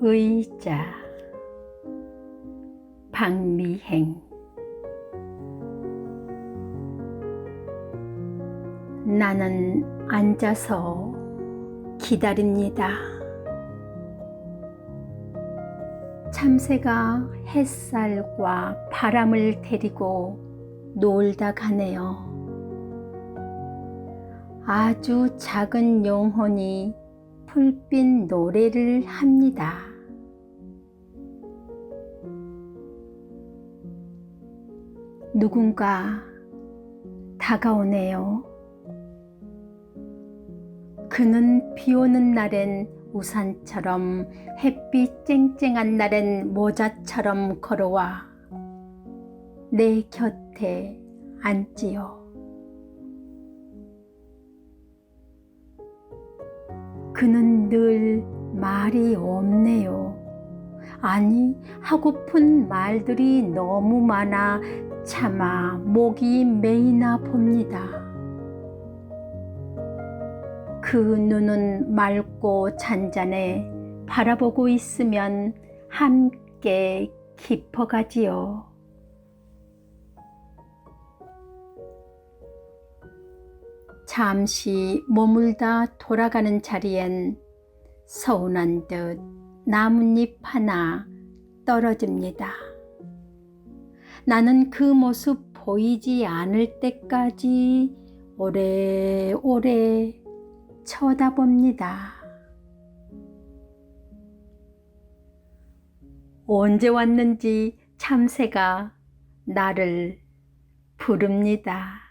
의자 박미행 나는 앉아서 기다립니다. 참새가 햇살과 바람을 데리고 놀다 가네요. 아주 작은 영혼이 풀빛 노래를 합니다. 누군가 다가오네요. 그는 비 오는 날엔 우산처럼 햇빛 쨍쨍한 날엔 모자처럼 걸어와 내 곁에 앉지요. 그는 늘 말이 없네요. 아니, 하고픈 말들이 너무 많아 차마 목이 메이나 봅니다. 그 눈은 맑고 잔잔해 바라보고 있으면 함께 깊어가지요. 잠시 머물다 돌아가는 자리엔 서운한 듯 나뭇잎 하나 떨어집니다. 나는 그 모습 보이지 않을 때까지 오래오래 쳐다봅니다. 언제 왔는지 참새가 나를 부릅니다.